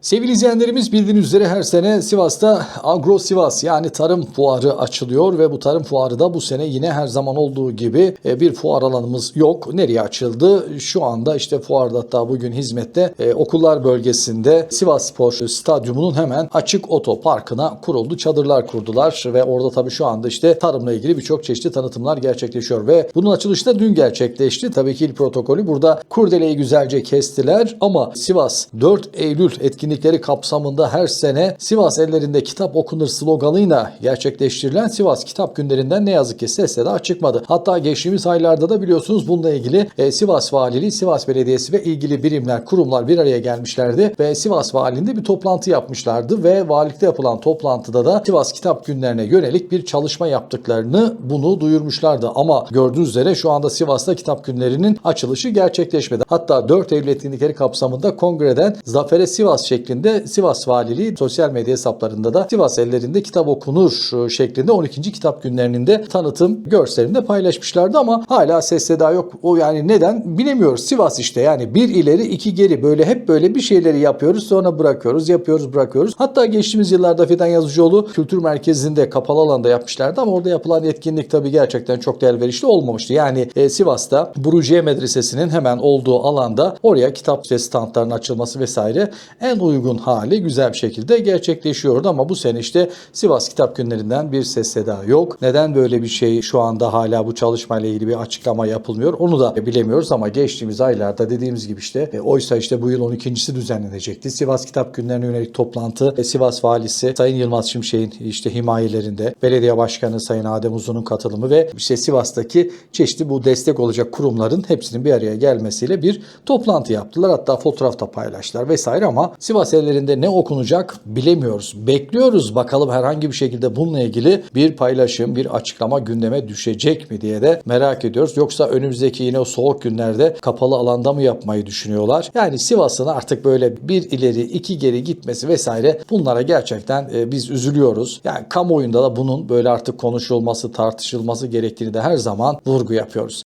Sevgili izleyenlerimiz bildiğiniz üzere her sene Sivas'ta Agro Sivas yani tarım fuarı açılıyor ve bu tarım fuarı da bu sene yine her zaman olduğu gibi e, bir fuar alanımız yok. Nereye açıldı? Şu anda işte fuarda hatta bugün hizmette e, okullar bölgesinde Sivas Spor Stadyumu'nun hemen açık otoparkına kuruldu. Çadırlar kurdular ve orada tabii şu anda işte tarımla ilgili birçok çeşitli tanıtımlar gerçekleşiyor ve bunun açılışı da dün gerçekleşti. Tabii ki il protokolü burada kurdeleyi güzelce kestiler ama Sivas 4 Eylül etkinlikleri kapsamında her sene Sivas ellerinde kitap okunur sloganıyla gerçekleştirilen Sivas Kitap Günlerinden ne yazık ki sesle daha çıkmadı. Hatta geçtiğimiz aylarda da biliyorsunuz bununla ilgili e, Sivas Valiliği, Sivas Belediyesi ve ilgili birimler, kurumlar bir araya gelmişlerdi ve Sivas Valiliğinde bir toplantı yapmışlardı ve valilikte yapılan toplantıda da Sivas Kitap Günlerine yönelik bir çalışma yaptıklarını bunu duyurmuşlardı. Ama gördüğünüz üzere şu anda Sivas'ta kitap günlerinin açılışı gerçekleşmedi. Hatta 4 Eylül etkinlikleri kapsamında kongreden Zafer'e Sivas şeklinde Sivas Valiliği sosyal medya hesaplarında da Sivas ellerinde kitap okunur e, şeklinde 12. kitap günlerinin de tanıtım görselini de paylaşmışlardı ama hala ses seda yok. O yani neden bilemiyoruz. Sivas işte yani bir ileri iki geri böyle hep böyle bir şeyleri yapıyoruz sonra bırakıyoruz yapıyoruz bırakıyoruz. Hatta geçtiğimiz yıllarda Fidan Yazıcıoğlu Kültür Merkezi'nde kapalı alanda yapmışlardı ama orada yapılan etkinlik tabii gerçekten çok değer verişli olmamıştı. Yani e, Sivas'ta Buruciye Medresesi'nin hemen olduğu alanda oraya kitap ve standlarının açılması vesaire en uygun hali güzel bir şekilde gerçekleşiyordu ama bu sene işte Sivas Kitap Günlerinden bir ses seda yok. Neden böyle bir şey şu anda hala bu çalışmayla ilgili bir açıklama yapılmıyor onu da bilemiyoruz ama geçtiğimiz aylarda dediğimiz gibi işte e, oysa işte bu yıl 12.si düzenlenecekti. Sivas Kitap Günlerine yönelik toplantı e, Sivas Valisi Sayın Yılmaz Şimşek'in işte himayelerinde belediye başkanı Sayın Adem Uzun'un katılımı ve işte Sivas'taki çeşitli bu destek olacak kurumların hepsinin bir araya gelmesiyle bir toplantı yaptılar. Hatta fotoğraf da paylaştılar vesaire ama Sivas ellerinde ne okunacak bilemiyoruz. Bekliyoruz bakalım herhangi bir şekilde bununla ilgili bir paylaşım, bir açıklama gündeme düşecek mi diye de merak ediyoruz. Yoksa önümüzdeki yine o soğuk günlerde kapalı alanda mı yapmayı düşünüyorlar? Yani Sivas'ın artık böyle bir ileri iki geri gitmesi vesaire bunlara gerçekten e, biz üzülüyoruz. Yani kamuoyunda da bunun böyle artık konuşulması, tartışılması gerektiğini de her zaman vurgu yapıyoruz.